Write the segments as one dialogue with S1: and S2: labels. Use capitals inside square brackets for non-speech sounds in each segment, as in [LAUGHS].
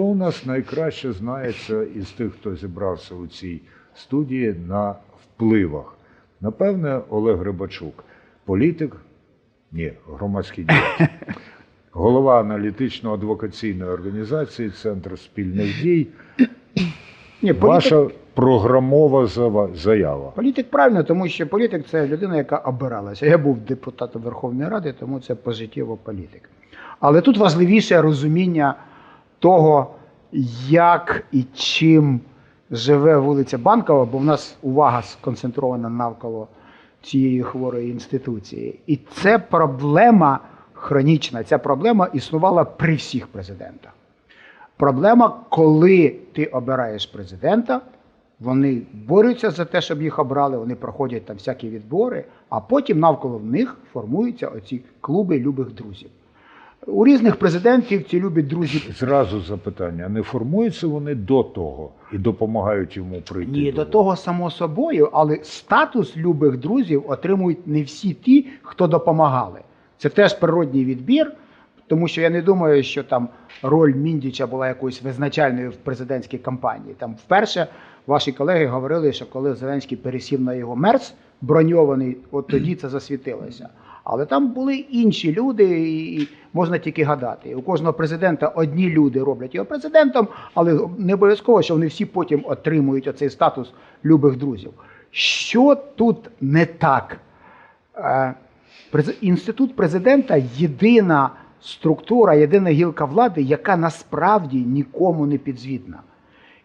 S1: Хто у нас найкраще знається із тих, хто зібрався у цій студії на впливах? Напевне, Олег Рибачук. Політик? Ні, громадський діяч. [LAUGHS] Голова аналітично-адвокаційної організації Центр спільних дій.
S2: Ні, політик,
S1: Ваша програмова заява.
S2: політик правильно, тому що політик це людина, яка обиралася. Я був депутатом Верховної Ради, тому це пожиттєво політик. Але тут важливіше розуміння того, як і чим живе вулиця Банкова, бо в нас увага сконцентрована навколо цієї хворої інституції. І це проблема хронічна. Ця проблема існувала при всіх президентах. Проблема, коли ти обираєш президента, вони борються за те, щоб їх обрали, вони проходять там всякі відбори, а потім навколо них формуються оці клуби любих друзів. У різних президентів ці любі друзі
S1: Зразу запитання: не формуються вони до того і допомагають йому прийти?
S2: Ні, до того само собою, але статус любих друзів отримують не всі ті, хто допомагали. Це теж природній відбір, тому що я не думаю, що там роль Міндіча була якоюсь визначальною в президентській кампанії. Там вперше ваші колеги говорили, що коли Зеленський пересів на його мерц броньований, от тоді це засвітилося. Але там були інші люди, і можна тільки гадати. У кожного президента одні люди роблять його президентом, але не обов'язково, що вони всі потім отримують оцей статус любих друзів. Що тут не так? Е, Інститут президента єдина структура, єдина гілка влади, яка насправді нікому не підзвітна.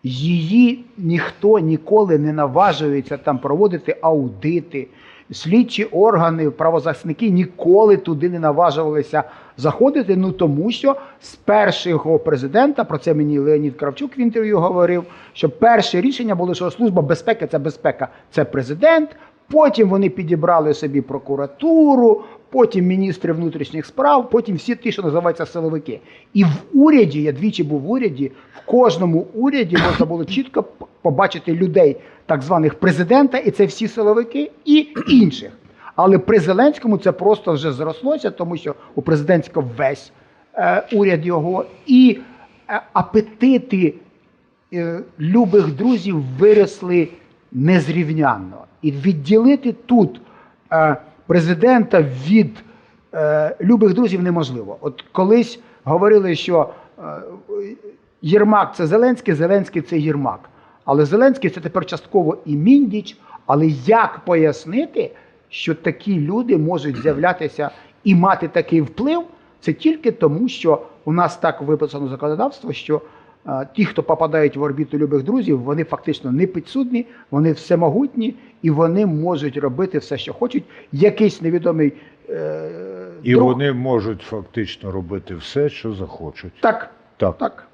S2: Її ніхто ніколи не наважується там проводити аудити. Слідчі органи, правозахисники ніколи туди не наважувалися заходити. Ну тому що з першого президента, про це мені Леонід Кравчук в інтерв'ю говорив, що перше рішення було, що служба безпеки це безпека, це президент. Потім вони підібрали собі прокуратуру, потім міністри внутрішніх справ, потім всі ті, що називаються силовики. І в уряді, я двічі був в уряді, в кожному уряді можна було чітко побачити людей, так званих президента, і це всі силовики, і інших. Але при Зеленському це просто вже зрослося, тому що у президентського весь е, уряд його і е, апетити е, любих друзів виросли незрівнянно. І відділити тут е, президента від е, любих друзів неможливо. От колись говорили, що е, Єрмак це Зеленський, Зеленський це Єрмак. Але Зеленський це тепер частково і Міндіч. Але як пояснити, що такі люди можуть з'являтися і мати такий вплив, це тільки тому, що у нас так виписано законодавство, що е, ті, хто попадають в орбіту любих друзів, вони фактично не підсудні, вони всемогутні і вони можуть робити все, що хочуть. Якийсь невідомий е,
S1: І
S2: друг-
S1: вони можуть фактично робити все, що захочуть.
S2: так,
S1: Так.
S2: так.